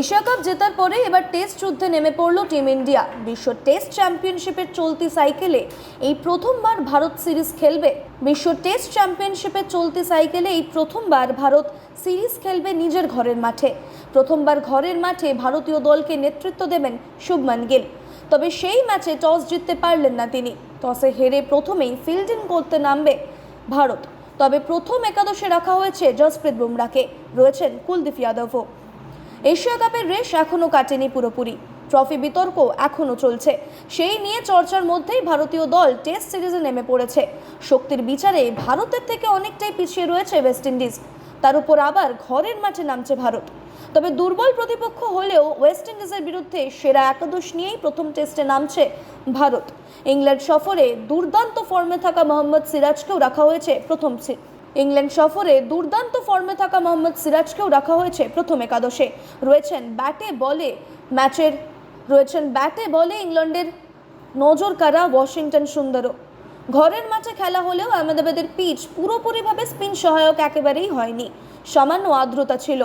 Asia cup জেতার পরে এবার টেস্ট যুদ্ধে নেমে পড়ল টিম ইন্ডিয়া। বিশ্ব টেস্ট চ্যাম্পিয়নশিপের চলতি সাইকেলে এই প্রথমবার ভারত সিরিজ খেলবে। বিশ্ব টেস্ট চ্যাম্পিয়নশিপের চলতি সাইকেলে এই প্রথমবার ভারত সিরিজ খেলবে নিজের ঘরের মাঠে। প্রথমবার ঘরের মাঠে ভারতীয় দলকে নেতৃত্ব দেবেন শুভমান গিল। তবে সেই ম্যাচে টস জিততে পারলেন না তিনি। টসে হেরে প্রথমেই ফিল্ডিং করতে নামবে ভারত। তবে প্রথম একাদশে রাখা হয়েছে জসপ্রীত বুমরাকে রয়েছেন কুলদীপ যাদবও। এশিয়া কাপের রেশ এখনও কাটেনি পুরোপুরি। ট্রফি বিতর্ক এখনও চলছে। সেই নিয়ে চর্চার মধ্যেই ভারতীয় দল টেস্ট সিরিজে নেমে পড়েছে। শক্তির বিচারে ভারতের থেকে অনেকটাই পিছিয়ে রয়েছে ওয়েস্ট ইন্ডিজ। তার উপর আবার ঘরের মাঠে নামছে ভারত। তবে দুর্বল প্রতিপক্ষ হলেও ওয়েস্ট ইন্ডিজের বিরুদ্ধে সেরা একাদশ নিয়েই প্রথম টেস্টে নামছে ভারত। ইংল্যান্ড সফরে দুর্দান্ত ফর্মে থাকা মোহাম্মদ সিরাজকেও রাখা হয়েছে প্রথম ইংল্যান্ড সফরে দুর্দান্ত ফর্মে থাকা মোহাম্মদ সিরাজকেও রাখা হয়েছে প্রথম একাদশে। রয়েছেন ব্যাটে বলে ম্যাচের, রয়েছেন ব্যাটে বলে ইংল্যান্ডের নজর কাড়া ওয়াশিংটন সুন্দরও। ঘরের মাঠে খেলা হলেও আহমেদাবাদের পিচ পুরোপুরিভাবে স্পিন সহায়ক একেবারেই হয়নি। সামান্য আর্দ্রতা ছিল।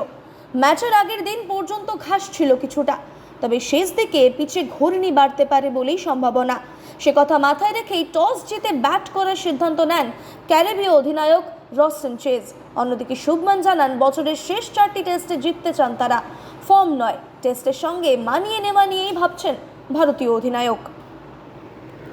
ম্যাচের আগের দিন পর্যন্ত ঘাস ছিল কিছুটা। তবে শেষ দিকে পিচে ঘূর্ণি বাড়তে পারে বলেই সম্ভাবনা। সে কথা মাথায় রেখেই টস জিতে ব্যাট করার সিদ্ধান্ত নেন ক্যারেবীয় অধিনায়ক রসেন চেজ অন্যদিকে শুভমান জানান, বছরের শেষ চারটি টেস্টে জিততে চান তারা। ফর্ম নয়। টেস্টের সঙ্গে মানিয়ে নেওয়া নিয়েই ভাবছেন ভারতীয় অধিনায়ক।